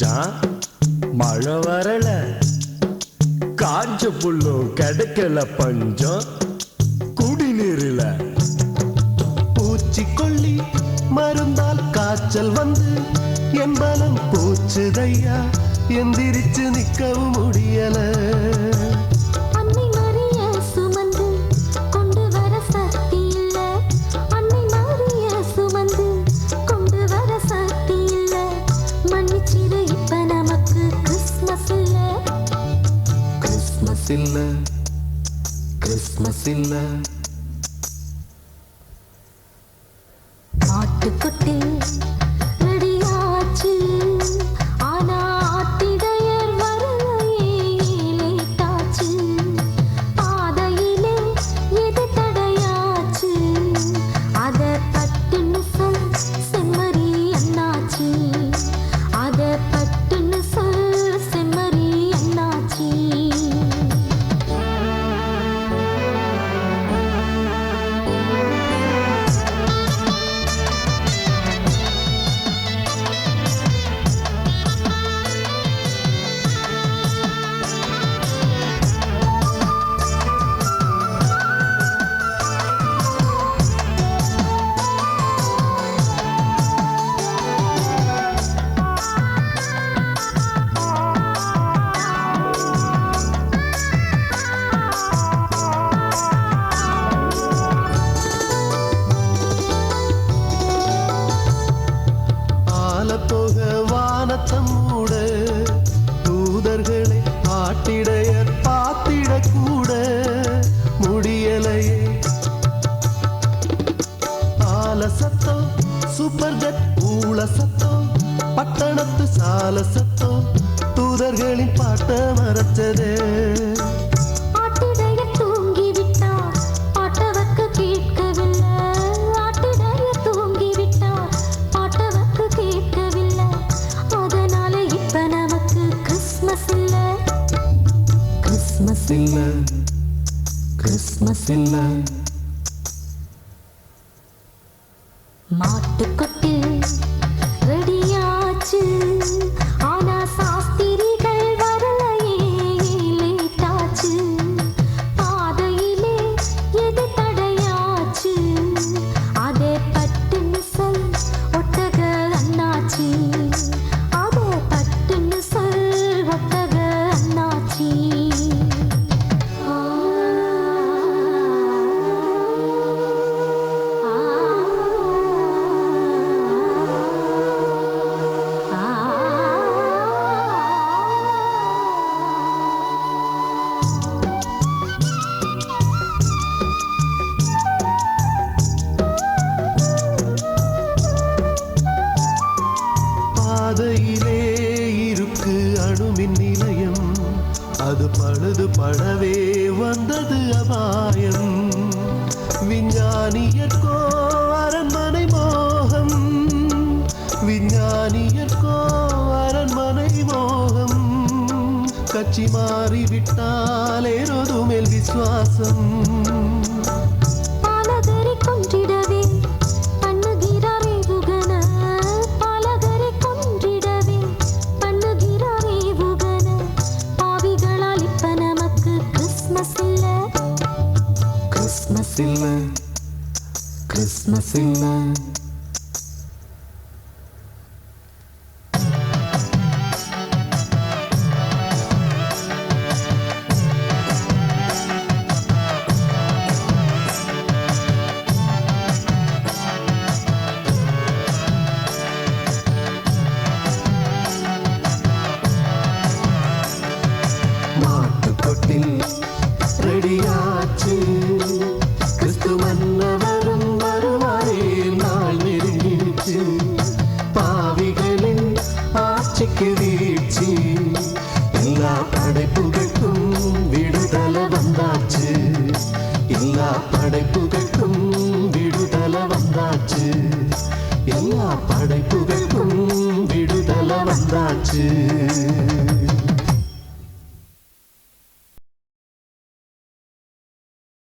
தவறு செஞ்சான் மழை வரல. காஞ்ச புல்லும் கிடைக்கல பஞ்சம் குடிநீரில. பூச்சிக்கொல்லி மருந்தால் காய்ச்சல் வந்து என் பலம் பூச்சுதையா எந்திரிச்சு நிக்கவும் முடியல. இல்ல கிறிஸ்மஸ் இல்ல மாட்டுக்குட்டி வானத்தம் மூட தூதர்களை ஆட்டிடையர் பாத்திடக் முடியலையே. ஆல சத்தம் சூப்பர் ஜெட் சத்தம் பட்டணத்து சால சத்தம் தூதர்களின் பாட்ட மறைச்சதே. இல்ல கிறிஸ்மஸ் இல்ல. மாட்டுக்கொட்டில் ரெடியாச்சு கட்சி மாறிவிட்டாலே மேல் விசுவாசம். பாலகரை கொன்றிடவே ஆட்சிக்கு வீழ்ச்சி. எல்லா படைப்புகளுக்கும் விடுதலை வந்தாச்சு. எல்லா படைப்புகளுக்கும் விடுதலை வந்தாச்சு. எல்லா படைப்புகளுக்கும் விடுதலை வந்தாச்சு.